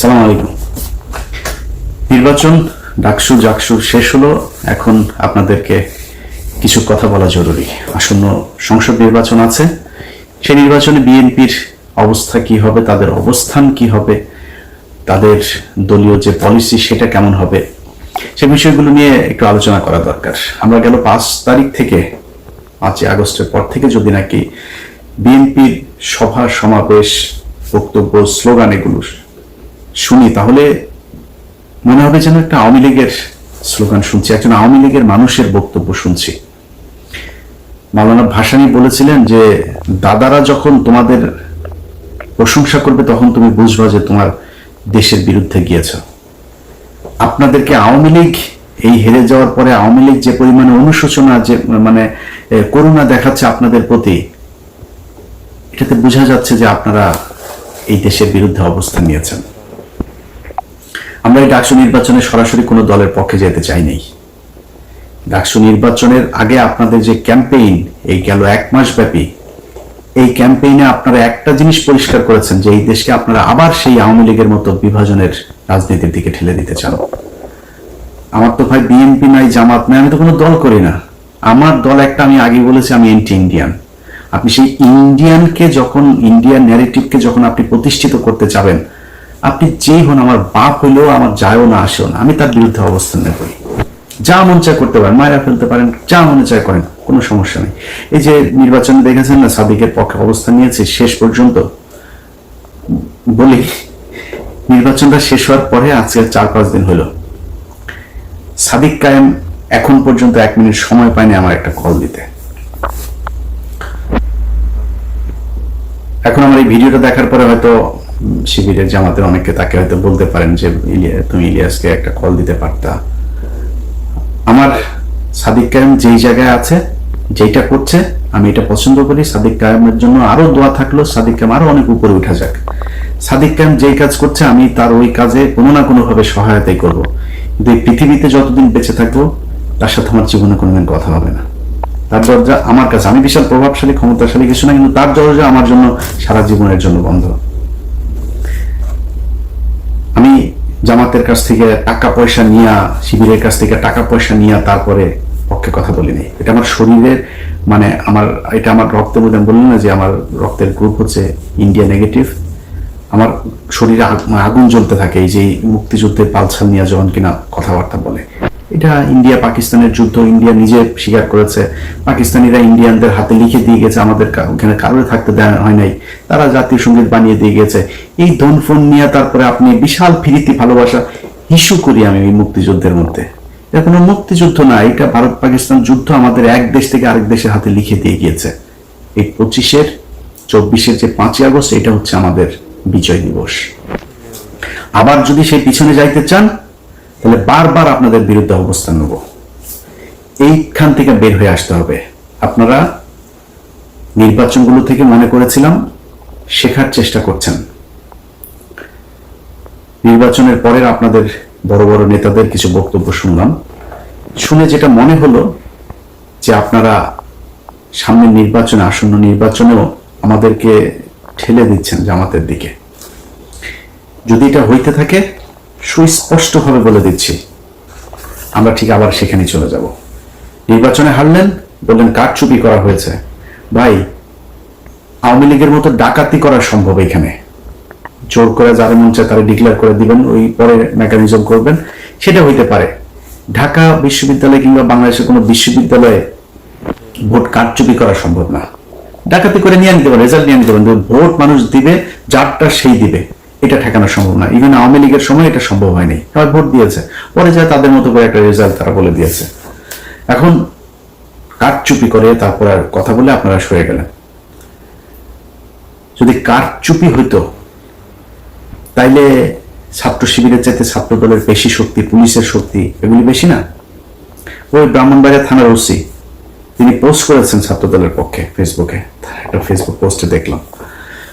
সালাম আলাইকুম। নির্বাচন ডাকসু জাকসু শেষ হলো। এখন আপনাদেরকে কিছু কথা বলা জরুরি। আসন্ন সংসদ নির্বাচন আছে। সেই নির্বাচনে বিএনপির অবস্থা কি হবে, তাদের অবস্থান কি হবে, তাদের দলীয় যে পলিসি সেটা কেমন হবে, সে বিষয়গুলো নিয়ে একটু আলোচনা করা দরকার। আমরা গেল পাঁচ তারিখ থেকে, পাঁচই আগস্টের পর থেকে যদি নাকি বিএনপির সভা সমাবেশ বক্তব্য, স্লোগান এগুলো শুনি, তাহলে মনে হবে যেন একটা আওয়ামী লীগের স্লোগান শুনছি, একজন আওয়ামী লীগের মানুষের বক্তব্য শুনছি। মাওলানা ভাসানী বলেছিলেন যে, দাদারা যখন তোমাদের প্রশংসা করবে, তখন তুমি বুঝবা যে তোমার দেশের বিরুদ্ধে গিয়েছ। আপনাদেরকে আওয়ামী লীগ এই হেরে যাওয়ার পরে আওয়ামী লীগ যে পরিমাণে অনুশোচনা, যে মানে করুণা দেখাচ্ছে আপনাদের প্রতি, এটাতে বোঝা যাচ্ছে যে আপনারা এই দেশের বিরুদ্ধে অবস্থান নিয়েছেন। আমরা এই ডাকসু নির্বাচনে সরাসরি কোনো দলের পক্ষে যেতে চাই নাই। ডাকসু নির্বাচনের আগে আপনাদের যে ক্যাম্পেইন, এই গেল এক মাস ব্যাপী, এই ক্যাম্পেইনে আপনারা একটা জিনিস পরিষ্কার করেছেন যে এই দেশকে আপনারা আবার সেই আওয়ামী লীগের মতো বিভাজনের রাজনীতির দিকে ঠেলে দিতে চান। আমার তো ভাই বিএনপি নাই, জামাত নাই, আমি তো কোনো দল করি না। আমার দল একটা, আমি আগে বলেছি, আমি এন্টি ইন্ডিয়ান আপনি সেই ইন্ডিয়ানকে যখন ইন্ডিয়ান ন্যারেটিভকে যখন আপনি প্রতিষ্ঠিত করতে চাবেন আপনি যেই হন, আমার বাপ হইলেও আমার যায়ও না, আসেও না। আমি তার বিরুদ্ধে অবস্থান নেব। যা মন চায় করতে পারেন, মায়েরা ফেলতে পারেন, যা মনে চায় করেন, কোনো সমস্যা নেই। এই যে নির্বাচনে দেখেছেন না, সাদিকের পক্ষে অবস্থান নিয়েছে, শেষ পর্যন্ত বলি, নির্বাচনটা শেষ হওয়ার পরে আজকে চার পাঁচ দিন হলো। সাদিক কায়েম এখন পর্যন্ত এক মিনিট সময় পায়নি আমার একটা কল দিতে। এখন আমার এই ভিডিওটা দেখার পরে হয়তো শিবিরের জামাতের অনেকে তাকে হয়তো বলতে পারেন যে, ইলিয়া- তুমি ইলিয়াসকে একটা কল দিতে পারতা। আমার সাদিক কায়েম যেই জায়গায় আছে, যেইটা করছে, আমি এটা পছন্দ করি। সাদিক কায়েমের জন্য আরও দোয়া থাকল। সাদিক কায়েম আরও অনেক উপরে উঠা যাক। সাদিক কায়েম যেই কাজ করছে, আমি তার ওই কাজে কোনো না কোনো ভাবে সহায়তাই করব। কিন্তু এই পৃথিবীতে যতদিন বেঁচে থাকব, তার সাথে আমার জীবনে কোনোদিন কথা হবে না। তার দরজা আমার কাছে। আমি বিশাল প্রভাবশালী, ক্ষমতাশালী কিছু না, কিন্তু তার দরজা আমার জন্য সারা জীবনের জন্য বন্ধ আমি জামাতের কাছ থেকে টাকা পয়সা নিয়ে, শিবিরের কাছ থেকে টাকা পয়সা নিয়ে তারপরে পক্ষে কথা বলিনি এটা আমার শরীরের মানে আমার, এটা আমার রক্তের মধ্যে আমি বললাম না যে আমার রক্তের গ্রুপ হচ্ছে ইন্ডিয়া নেগেটিভ আমার শরীরে মানে আগুন জ্বলতে থাকে, এই যে মুক্তিযুদ্ধের পালছাল নিয়ে যখন কিনা কথাবার্তা বলে। এটা ইন্ডিয়া, পাকিস্তানের যুদ্ধ, ইন্ডিয়া নিজে স্বীকার করেছে। পাকিস্তানিরা ইন্ডিয়ানদের হাতে লিখে দিয়ে গেছে, আমাদের ওখানে কারোর থাকতে দেওয়া হয় নাই। তারা জাতীয় সংগীত বানিয়ে দিয়ে গেছে। এই ধন ফোন নিয়ে তারপরে আপনি বিশাল ফিরিতি ভালোবাসা ইস্যু করি আমি এই মুক্তিযুদ্ধের মধ্যে। এটা কোনো মুক্তিযুদ্ধ না, এটা ভারত পাকিস্তান যুদ্ধ আমাদের এক দেশ থেকে আরেক দেশের হাতে লিখে দিয়ে গিয়েছে। এই পঁচিশের, চব্বিশের যে পাঁচই আগস্ট, এটা হচ্ছে আমাদের বিজয় দিবস। আবার যদি সেই পিছনে যাইতে চান তাহলে বারবার আপনাদের বিরুদ্ধে অবস্থান নেব। এইখান থেকে বের হয়ে আসতে হবে। আপনারা নির্বাচনগুলো থেকে মনে করেছিলাম, শেখার চেষ্টা করছেন। নির্বাচনের পরের আপনাদের বড় বড় নেতাদের কিছু বক্তব্য শুনলাম। শুনে যেটা মনে হলো যে আপনারা সামনের নির্বাচনে, আসন্ন নির্বাচনেও আমাদেরকে ঠেলে দিচ্ছেন জামাতের দিকে। যদি এটা হইতে থাকে সুস্পষ্টভাবে বলে দিচ্ছি, আমরা ঠিক আবার সেখানে চলে যাব। নির্বাচনে হারলেন, বললেন কারচুপি করা হয়েছে? ভাই, আওয়ামী লীগের মতো ডাকাতি করা সম্ভব এখানে। জোর করে যারা মন চায় তারা ডিক্লেয়ার করে দিবেন, ওই পরে মেকানিজম করবেন, সেটা হইতে পারে। ঢাকা বিশ্ববিদ্যালয় কিংবা বাংলাদেশের কোনো বিশ্ববিদ্যালয়ে ভোট কারচুপি করা সম্ভব না। ডাকাতি করে নিয়ে নিতে পারেন রেজাল্ট নিয়ে নিতে পারেন ভোট মানুষ দিবে, যারটা সেই দিবে। এটা ঠেকানো সম্ভব না। ইভেন আওয়ামী লীগের সময় এটা সম্ভব হয়নি। সবাই ভোট দিয়েছে। পরে যায় তাদের মতো করে একটা রেজাল্ট তারা বলে দিয়েছে। এখন কারচুপি করে, তারপর আর কথা বলে আপনারা সরে গেলেন। যদি কারচুপি হইতো, তাইলে ছাত্র শিবিরের চাইতে ছাত্র দলের বেশি শক্তি, পুলিশের শক্তি, এগুলি বেশি না? ওই ব্রাহ্মণবাড়িয়া থানার ওসি, তিনি পোস্ট করেছেন ছাত্র দলের পক্ষে ফেসবুকে একটা ফেসবুক পোস্টে দেখলাম।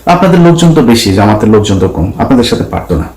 আপনাদের লোকজন তো বেশি জামাতের লোকজন তো কম। আপনাদের সাথে পারতো না।